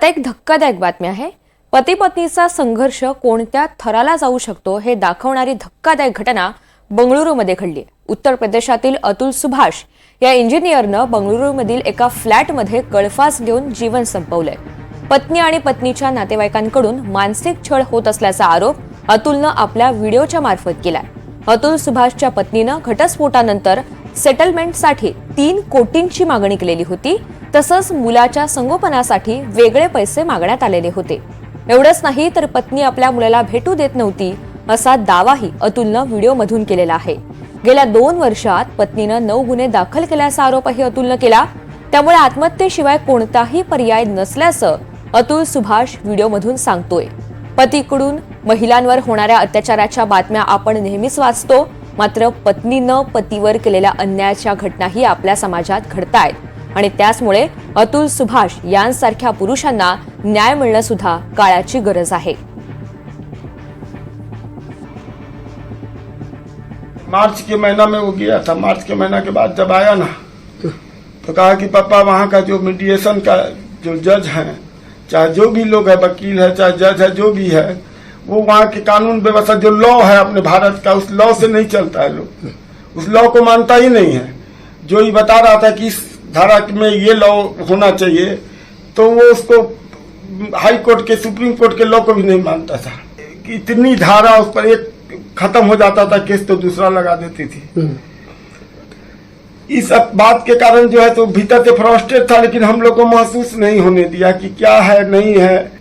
आता एक धक्कादायक बातमी आहे. पती पत्नीचा संघर्ष कोणत्या थराला जाऊ शकतो हे दाखवणारी धक्कादायक घटना बंगळुरूमध्ये घडली. उत्तर प्रदेशातील अतुल सुभाष या इंजिनियरनं बंगळुरूमधील एका फ्लॅटमध्ये गळफास घेऊन जीवन संपवलंय. पत्नी आणि पत्नीच्या नातेवाईकांकडून मानसिक छळ होत असल्याचा आरोप अतुलनं आपल्या व्हिडिओच्या मार्फत केलाय. अतुल सुभाषच्या पत्नीनं घटस्फोटानंतर सेटलमेंटसाठी तीन कोटींची मागणी केलेली होती. तसंच मुलाच्या संगोपनासाठी वेगळे पैसे मागण्यात आलेले होते. एवढंच नाही तर पत्नी आपल्या मुलाला भेटू देत नव्हती असा दावाही अतुलनं व्हिडिओमधून केलेला आहे. गेल्या दोन वर्षात पत्नीनं नऊ गुन्हे दाखल केल्याचा आरोपही अतुलनं केला. त्यामुळे आत्महत्येशिवाय कोणताही पर्याय नसल्याचं अतुल सुभाष व्हिडिओमधून सांगतोय. पतीकडून महिलांवर होणाऱ्या अत्याचाराच्या बातम्या आपण नेहमीच वाचतो. मात्र पत्नीनं पतीवर केलेल्या अन्यायाच्या घटनाही आपल्या समाजात घडतायत. आणि त्याचमुळे अतुल सुभाष यांसारख्या पुरुषांना न्याय मिळणं सुद्धा काळाची गरज आहे. मार्च के महीना में वो गया था। मार्च के महीना के बाद जब आया ना तो कहा कि पापा वहाँ का जो मीडिएशन का जो जज है चाहे जो भी लोग है वकील है चाहे जज है जो भी है वो वहाँ के कानून व्यवस्था जो लॉ है अपने भारत का उस लॉ से नहीं चलता है लोग। उस लॉ को मानता ही नहीं है। जो ये बता रहा था कि इस धारा में ये लॉ होना चाहिए तो वो उसको हाई कोर्ट के सुप्रीम कोर्ट के लॉ को भी नहीं मानता था। इतनी धारा उस पर एक खत्म हो जाता था केस तो दूसरा लगा देती थी। इस बात के कारण जो है तो भीतर से फ्रस्ट्रेट था लेकिन हम लोग को महसूस नहीं होने दिया कि क्या है नहीं है।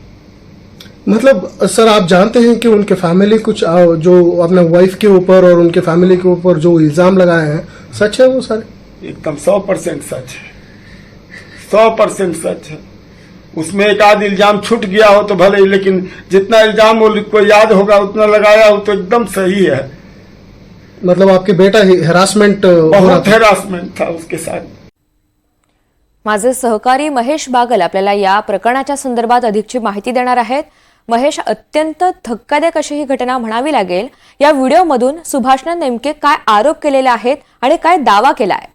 मतलब सर आप जानते हैं कि उनके फैमिली कुछ जो अपने वाइफ के ऊपर और उनके फैमिली के ऊपर जो इल्ज़ाम लगाए हैं सच है वो सारे? एकदम सौ परसेंट सच है। सौ परसेंट सच है। उसमें एक आध इल्जाम छूट गया हो तो भले ही लेकिन जितना इल्जाम वो को याद होगा उतना लगाया हो तो एकदम सही है। मतलब आपके बेटा हेरासमेंट हो बहुत हेरासमेंट था उसके साथ। माझे सहकारी महेश बागल आपल्याला या प्रकरणाच्या संदर्भात अधिकची माहिती देणार आहेत. महेश अत्यंत धक्कादायक अशी ही घटना म्हणावी लागेल. या व्हिडिओमधून सुभाषनं नेमके काय आरोप केलेले आहेत आणि काय दावा केलाय?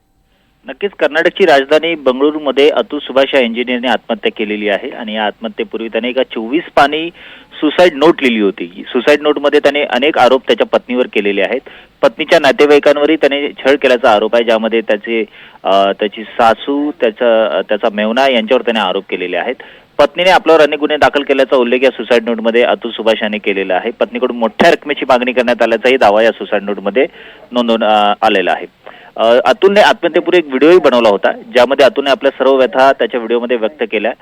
नक्कीच कर्नाटकची राजधानी बंगळुरूमध्ये अतुल सुभाष या इंजिनियरने आत्महत्या केलेली आहे आणि या आत्महत्येपूर्वी त्याने एका चोवीस पाणी सुसाईड नोट लिहिली होती. सुसाईड नोटमध्ये त्याने अनेक आरोप त्याच्या पत्नीवर केलेले आहेत. पत्नीच्या नातेवाईकांवरही त्याने छळ केल्याचा आरोप आहे ज्यामध्ये त्याचे त्याची सासू त्याचा त्याचा मेवना यांच्यावर त्याने आरोप केलेले आहेत. पत्नीने आपल्यावर अनेक गुन्हे दाखल केल्याचा उल्लेख या सुसाईड नोटमध्ये अतुल सुभाष यांनी केलेला आहे. पत्नीकडून मोठ्या रकमेची मागणी करण्यात आल्याचाही दावा या सुसाईड नोटमध्ये नोंदवून आलेला आहे. अतुलने आत्महत्येपूर्वी एक व्हिडिओही बनवला होता ज्यामध्ये अतुलने आपल्या सर्व व्यथा त्याच्या व्हिडिओमध्ये व्यक्त केल्या.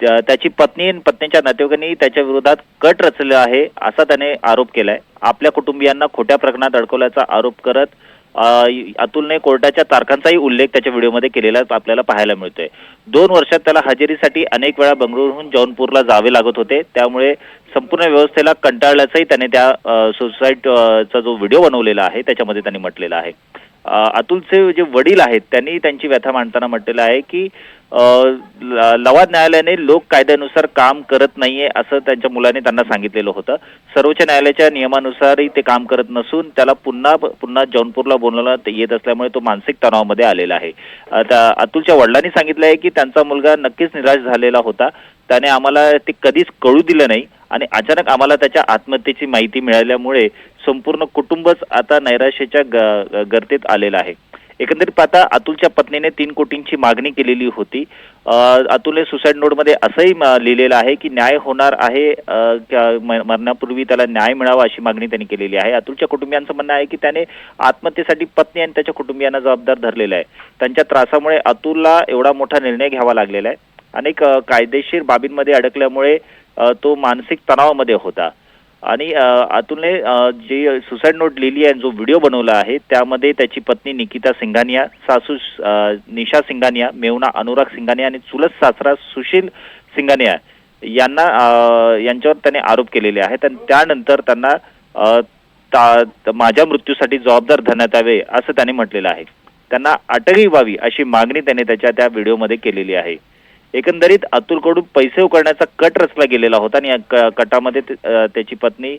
त्या- त्याची पत्नी आणि पत्नीच्या नातेवाईकांनी त्याच्या विरोधात कट रचलेला आहे असा त्याने आरोप केलाय. आपल्या कुटुंबियांना खोट्या प्रकरणात अडकवल्याचा आरोप करत अतुलने कोर्टाच्या तारखांचाही उल्लेख त्याच्या व्हिडिओमध्ये केलेला आपल्याला पाहायला मिळतोय. दोन वर्षात त्याला हजेरीसाठी अनेक वेळा बंगळुरूहून जौनपूरला जावे लागत होते. त्यामुळे संपूर्ण व्यवस्थेला कंटाळल्याचंही त्याने त्या सुसाईडचा जो व्हिडिओ बनवलेला आहे त्याच्यामध्ये त्यांनी म्हटलेला आहे. अतुलचे जे वडील आहेत त्यांनी त्यांची व्यथा मांडताना म्हटलेलं आहे की लवाद न्यायालयाने लोक कायद्यानुसार काम करत नाहीये असं त्यांच्या मुलाने त्यांना सांगितलेलं होतं. सर्वोच्च न्यायालयाच्या नियमानुसारही ते काम करत नसून त्याला पुन्हा पुन्हा जौनपूरला बोलवण्यात येत असल्यामुळे तो मानसिक तणावामध्ये आलेला आहे. आता अतुलच्या वडिलांनी सांगितलं आहे की त्यांचा मुलगा नक्कीच निराश झालेला होता. त्याने आम्हाला ते कधीच कळू दिलं नाही आणि अचानक आम्हाला त्याच्या आत्महत्येची माहिती मिळाल्यामुळे संपूर्ण कुटुंबच आता नैराश्याच्या ग- गर्तेत आलेलं आहे. एकंदरीत पाहता अतुलच्या पत्नीने तीन कोटींची मागणी केलेली होती. अतुलने सुसाईड नोटमध्ये असंही म- लिहिलेलं आहे की न्याय होणार आहे म- मरणापूर्वी त्याला न्याय मिळावा अशी मागणी त्यांनी केलेली आहे. अतुलच्या कुटुंबियांचं म्हणणं आहे की त्याने आत्महत्येसाठी पत्नी आणि त्याच्या कुटुंबियांना जबाबदार धरलेला आहे. त्यांच्या त्रासामुळे अतुलला एवढा मोठा निर्णय घ्यावा लागलेला आहे. अनेक कायदेशीर बाबींमध्ये अडकल्यामुळे तो मानसिक तणावामध्ये होता. आणि अतुलने जी सुसाईड नोट लिहिली आहे जो व्हिडिओ बनवला आहे त्यामध्ये त्याची पत्नी निकिता सिंघानिया सासू निशा सिंघानिया मेवना अनुराग सिंघानिया आणि चुलत सासरा सुशील सिंघानिया यांना यांच्यावर त्याने आरोप केलेले आहेत आणि त्यानंतर त्यांना ता- माझ्या मृत्यूसाठी जबाबदार धरण्यात यावे असं त्याने म्हटलेलं आहे. त्यांना अटकही व्हावी अशी मागणी त्याने त्याच्या त्या व्हिडिओमध्ये केलेली आहे. एकंदरीत अतुलकडून पैसे उकळण्याचा कट रचला गेलेला होता आणि या कटामध्ये त्याची पत्नी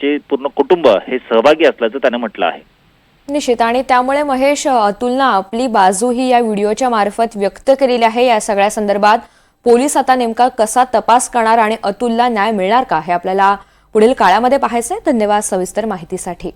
चे पूर्ण कुटुंब हे सहभागी असल्याचं त्याने म्हटलं आहे. निश्चित. आणि त्यामुळे महेश अतुलनं आपली बाजू ही या व्हिडिओच्या मार्फत व्यक्त केलेली आहे. या सगळ्या संदर्भात पोलीस आता नेमका कसा तपास करणार आणि अतुलला न्याय मिळणार का हे आपल्याला पुढील काळामध्ये पाहायचंय. धन्यवाद सविस्तर माहितीसाठी.